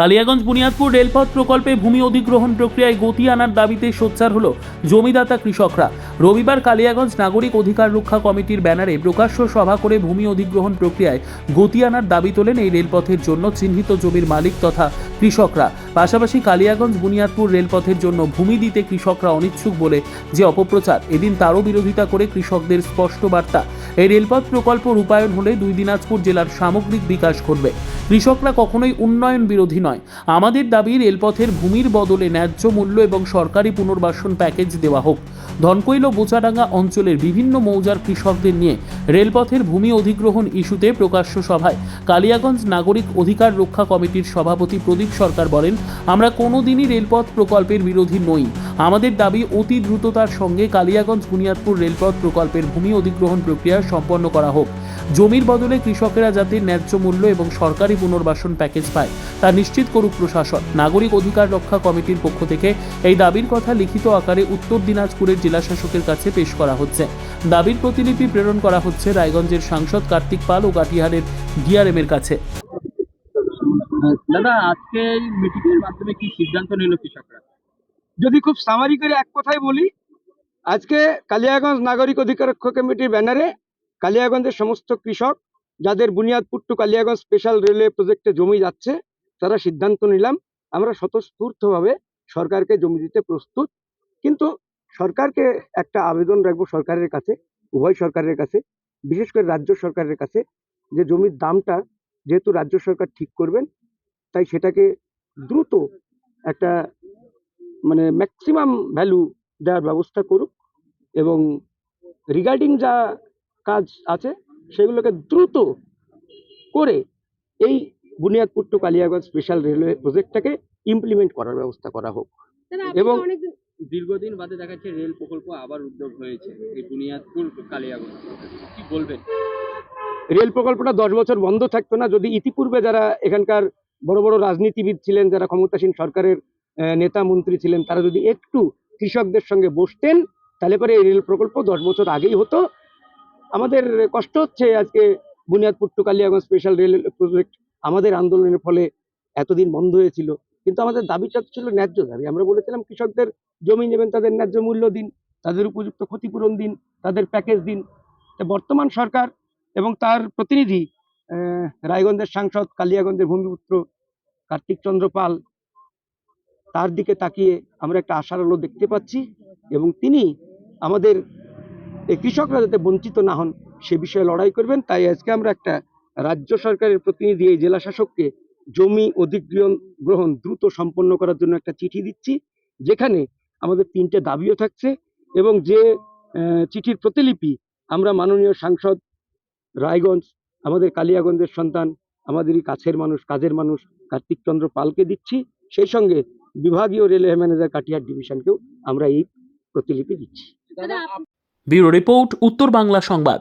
কালিয়াগঞ্জ বুনিয়াদপুর রেলপথ প্রকল্পে ভূমি অধিগ্রহণ প্রক্রিয়ায় গতি আনার দাবিতে সোচ্চার হল জমিদাতা কৃষকরা। রবিবার কালিয়াগঞ্জ নাগরিক অধিকার রক্ষা কমিটির ব্যানারে প্রকাশ্য সভা করে ভূমি অধিগ্রহণ প্রক্রিয়ায় গতি আনার দাবি তোলেন এই রেলপথের জন্য চিহ্নিত জমির মালিক তথা কৃষকরা। পাশাপাশি কালিয়াগঞ্জ বুনিয়াদপুর রেলপথের জন্য ভূমি দিতে কৃষকরা অনিচ্ছুক বলে যে অপপ্রচার, এদিন তারও বিরোধিতা করে কৃষকদের স্পষ্ট বার্তা। এই রেলপথ প্রকল্প রূপায়ণ হলে দুই দিনাজপুর জেলার সামগ্রিক বিকাশ ঘটবে। কৃষকরা কখনোই উন্নয়ন বিরোধী নয়। আমাদের দাবি, রেলপথের ভূমির বদলে ন্যায্য মূল্য এবং সরকারি পুনর্বাসন প্যাকেজ দেওয়া হোক। ধনকৈল বোচাডাঙ্গা অঞ্চলের বিভিন্ন মৌজার কৃষকদের নিয়ে রেলপথের ভূমি অধিগ্রহণ ইস্যুতে প্রকাশ্য সভায় কালিয়াগঞ্জ নাগরিক অধিকার রক্ষা কমিটির সভাপতি প্রদীপ সরকার বলেন, আমরা কোনোদিনই রেলপথ প্রকল্পের বিরোধী নই। আমাদের দাবি, অতি দ্রুততার সঙ্গে কালিয়াগঞ্জ বুনিয়াদপুর রেলপথ প্রকল্পের ভূমি অধিগ্রহণ প্রক্রিয়া সম্পন্ন করা হোক। জমির বদলে কৃষকেরা যাতে ন্যায্য মূল্য এবং সরকারি পুনর্বাসন প্যাকেজ পায়, তা নিশ্চিত করুক প্রশাসন। নাগরিক অধিকার রক্ষা কমিটির পক্ষ থেকে এই দাবির কথা লিখিত আকারে উত্তর দিনাজপুরের জেলাশাসকের কাছে পেশ করা হচ্ছে। দাবির প্রতিলিপি প্রেরণ করা হচ্ছে রায়গঞ্জের সাংসদ কার্তিক পাল ও কাটিহারের ডিআরএম এর কাছে। দাদা, আজকে মিটিং এর মাধ্যমে কি সিদ্ধান্ত নিল কৃষকরা? যদি খুব সামারি করে এক কথায় বলি, আজকে কালিয়াগঞ্জ নাগরিক অধিকার রক্ষা কমিটির ব্যানারে কালিয়াগঞ্জের সমস্ত কৃষক যাদের Buniadpur to Kaliaganj special railway প্রজেক্টে জমি যাচ্ছে, তারা সিদ্ধান্ত নিলাম আমরা স্বতঃস্ফূর্তভাবে সরকারকে জমি দিতে প্রস্তুত। কিন্তু সরকারকে একটা আবেদন রাখব সরকারের কাছে, উভয় সরকারের কাছে, বিশেষ করে রাজ্য সরকারের কাছে যে জমির দামটা যেহেতু রাজ্য সরকার ঠিক করবেন, তাই সেটাকে দ্রুত একটা মানে ম্যাক্সিমাম ভ্যালু দেওয়ার ব্যবস্থা করুক এবং রিগার্ডিং যা কাজ আছে সেগুলোকে দ্রুত করে এই Buniadpur to Kaliaganj special railway প্রজেক্টটাকে implement করার ব্যবস্থা করা হোক। এবং দীর্ঘদিন বাদে দেখা যাচ্ছে রেল প্রকল্প আবার উদ্যোগ হয়েছে এই বুনিয়াদপুর কালিয়াগঞ্জ কি বলবেন? রেল প্রকল্পটা দশ বছর বন্ধ থাকতো না যদি ইতিপূর্বে যারা এখানকার বড় বড় রাজনীতিবিদ ছিলেন যারা ক্ষমতাসীন সরকারের নেতা মন্ত্রী ছিলেন, তারা যদি একটু কৃষকদের সঙ্গে বসতেন, তাহলে পরে এই রেল প্রকল্প দশ বছর আগেই হতো। আমাদের কষ্ট হচ্ছে আজকে Buniadpur to Kaliaganj special rail project আমাদের আন্দোলনের ফলে এতদিন বন্ধ হয়েছিল। কিন্তু আমাদের দাবিটা ছিল ন্যায্য দাবি। আমরা বলেছিলাম কৃষকদের জমি নেবেন, তাদের ন্যায্য মূল্য দিন, তাদের উপযুক্ত ক্ষতিপূরণ দিন, তাদের প্যাকেজ দিন। বর্তমান সরকার এবং তার প্রতিনিধি রায়গঞ্জের সাংসদ, কালিয়াগঞ্জের ভূমিপুত্র কার্তিক চন্দ্র পাল তার দিকে তাকিয়ে আমরা একটা আশার আলো দেখতে পাচ্ছি এবং তিনি আমাদের এই কৃষকরা যাতে বঞ্চিত না হন, সে বিষয়ে লড়াই করবেন। তাই আজকে আমরা একটা রাজ্য সরকারের প্রতিনিধি, এই জেলা শাসককে জমি অধিগ্রহণ গ্রহণ দ্রুত সম্পন্ন করার জন্য একটা চিঠি দিচ্ছি, যেখানে আমাদের তিনটে দাবিও থাকছে এবং যে চিঠির প্রতিলিপি আমরা মাননীয় সাংসদ রায়গঞ্জ, আমাদের কালিয়াগঞ্জের সন্তান, আমাদেরই কাছের মানুষ, কাজের মানুষ কার্তিক চন্দ্র পালকে দিচ্ছি। সেই সঙ্গে বিভাগীয় রেলওয়ে ম্যানেজার কাটিহার ডিভিশনকেও আমরা এই প্রতিলিপি দিচ্ছি। ব্যুরো রিপোর্ট উত্তর বাংলা সংবাদ।